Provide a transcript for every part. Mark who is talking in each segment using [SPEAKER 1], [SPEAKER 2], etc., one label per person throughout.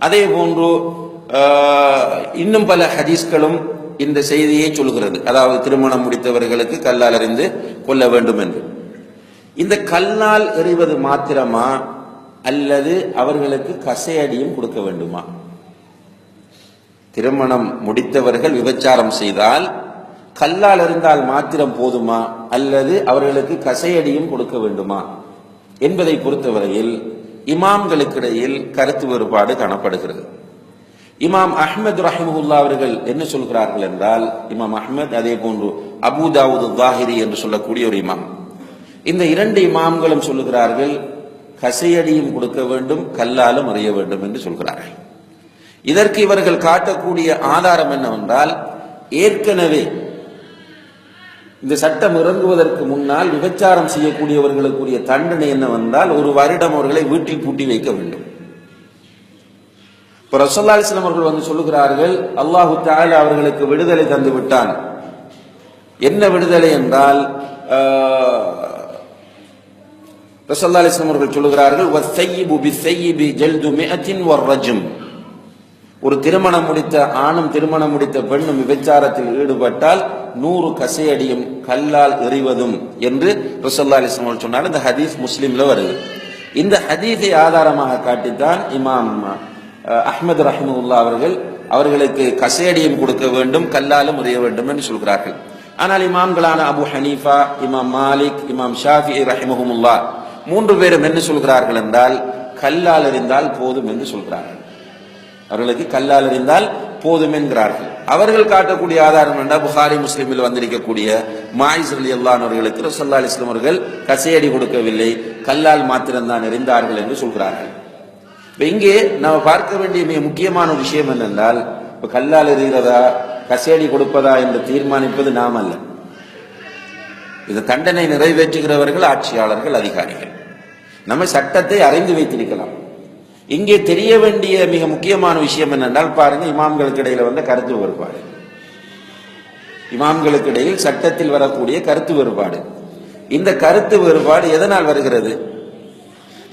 [SPEAKER 1] அதே போன்று ஆஹ், இன்னும் பல ஹதீஸ்களும் இந்த செய்தியை சொல்கிறது. அதாவது திருமணம் முடித்தவர்களுக்கு கல்லால் அறிந்து கொள்ள வேண்டும் என்று இந்த கல்லால் எறிவது மாத்திரமா? அல்லது அவர்களுக்கு கசையடியும் கொடுக்க வேண்டுமா? திருமணம் முடித்தவர்கள் விபச்சாரம் செய்தால் கல்லால் அறிந்தால் மாத்திரம் போதுமா? அல்லது அவர்களுக்கு கசையடியும் கொடுக்க வேண்டுமா? என்பதை பொறுத்தவரையில் இமாம்களுக்கிடையில் கருத்து வேறுபாடு காணப்படுகிறது. இமாம் அஹ்மத் ரஹிமுல்லா அவர்கள் என்ன சொல்கிறார்கள் என்றால் இமாம் அஹ்மத் அதே போன்று அபுதாவுது தாஹிரி என்று சொல்லக்கூடிய ஒரு இமாம். இந்த இரண்டு இமாம்களும் சொல்லுகிறார்கள் கசையடியும் கொடுக்க வேண்டும் கல்லாலும் அறிய வேண்டும் என்று சொல்கிறார்கள். இதற்கு இவர்கள் காட்டக்கூடிய ஆதாரம் என்னவென்றால் ஏற்கனவே இந்த சட்டம் இறங்குவதற்கு முன்னால் விபச்சாரம் செய்யக்கூடியவர்களுக்குரிய தண்டனை என்னவென்றால் ஒரு வருடம் அவர்களை வீட்டில் பூட்டி வைக்க வேண்டும். இப்ப அவர்கள் வந்து சொல்லுகிறார்கள் அல்லாஹு தாலா அவர்களுக்கு விடுதலை தந்து விட்டான். என்ன விடுதலை என்றால் ரசல்லா அவர்கள் சொல்லுகிறார்கள் ஒரு திருமணம் முடித்த ஆணும் திருமணம் முடித்த பெண்ணும் விபச்சாரத்தில் ஈடுபட்டால் நூறு கசையடியும் கல்லால் எறிவதும் என்று ரசல்லா அலிஸ்லாம் சொன்னார் இந்த ஹதீஸ் முஸ்லீம்ல வருது. இந்த ஹதீஸை ஆதாரமாக காட்டித்தான் இமாம் அஹமது அஹ்மது அவர்கள் அவர்களுக்கு கசையடியும் கொடுக்க வேண்டும் கல்லாலும் எறிய வேண்டும் என்று சொல்கிறார்கள். ஆனால் இமாம்களான அபு ஹனீஃபா இமாம் மாலிக் இமாம் ஷாஃபி ரஹிமஹமுல்லா மூன்று பேரும் என்ன சொல்கிறார்கள் என்றால் கல்லால் எறிந்தால் போதும் என்று சொல்கிறார்கள். அவர்களுக்கு கல்லால் இருந்தால் போதும் என்கிறார்கள். அவர்கள் காட்டக்கூடிய ஆதாரம் என்ன புகாரி முஸ்லீமில் வந்திருக்கக்கூடிய மாயிஸ் அலி அல்லானவர்களுக்கு ரசல்லா அலிஸ்லாம் அவர்கள் கசையடி கொடுக்கவில்லை. கல்லால் மாத்திரம்தான் எறிந்தார்கள் என்று சொல்கிறார்கள். இப்போ இங்கே நாம் பார்க்க வேண்டிய மிக முக்கியமான விஷயம் என்னென்றால் இப்போ கல்லால் எறிகிறதா கசையடி கொடுப்பதா என்று தீர்மானிப்பது நாம் அல்ல. இந்த தண்டனை நிறைவேற்றுகிறவர்கள் ஆட்சியாளர்கள் அதிகாரிகள். நம்ம சட்டத்தை அறிந்து வைத்திருக்கலாம். இங்கே தெரிய வேண்டிய மிக முக்கியமான விஷயம் என்னென்றால் பாருங்க இமாம்களுக்கு இடையில வந்த கருத்து வேறுபாடு. இமாம்களுக்கு இடையில் சட்டத்தில் வரக்கூடிய கருத்து வேறுபாடு. இந்த கருத்து வேறுபாடு எதனால் வருகிறது?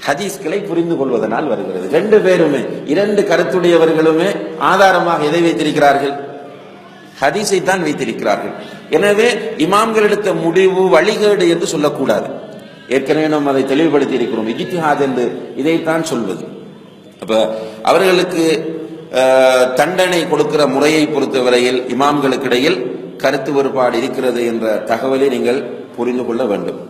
[SPEAKER 1] ஹதீஸ்களை புரிந்து கொள்வதனால் வருகிறது. ரெண்டு பேருமே இரண்டு கருத்துடையவர்களுமே ஆதாரமாக எதை வைத்திருக்கிறார்கள்? ஹதீஸை தான் வைத்திருக்கிறார்கள். எனவே இமாம்கள் எடுத்த முடிவு வழிகேடு என்று சொல்லக்கூடாது. ஏற்கனவே நாம் அதை தெளிவுபடுத்தி இருக்கிறோம். இஜித்திஹாத் என்று இதைத்தான் சொல்வது. அப்போ அவர்களுக்கு தண்டனை கொடுக்கிற முறையை பொறுத்தவரையில் இமாம்களுக்கிடையில் கருத்து வேறுபாடு இருக்கிறது என்ற தகவலை நீங்கள் புரிந்து கொள்ள வேண்டும்.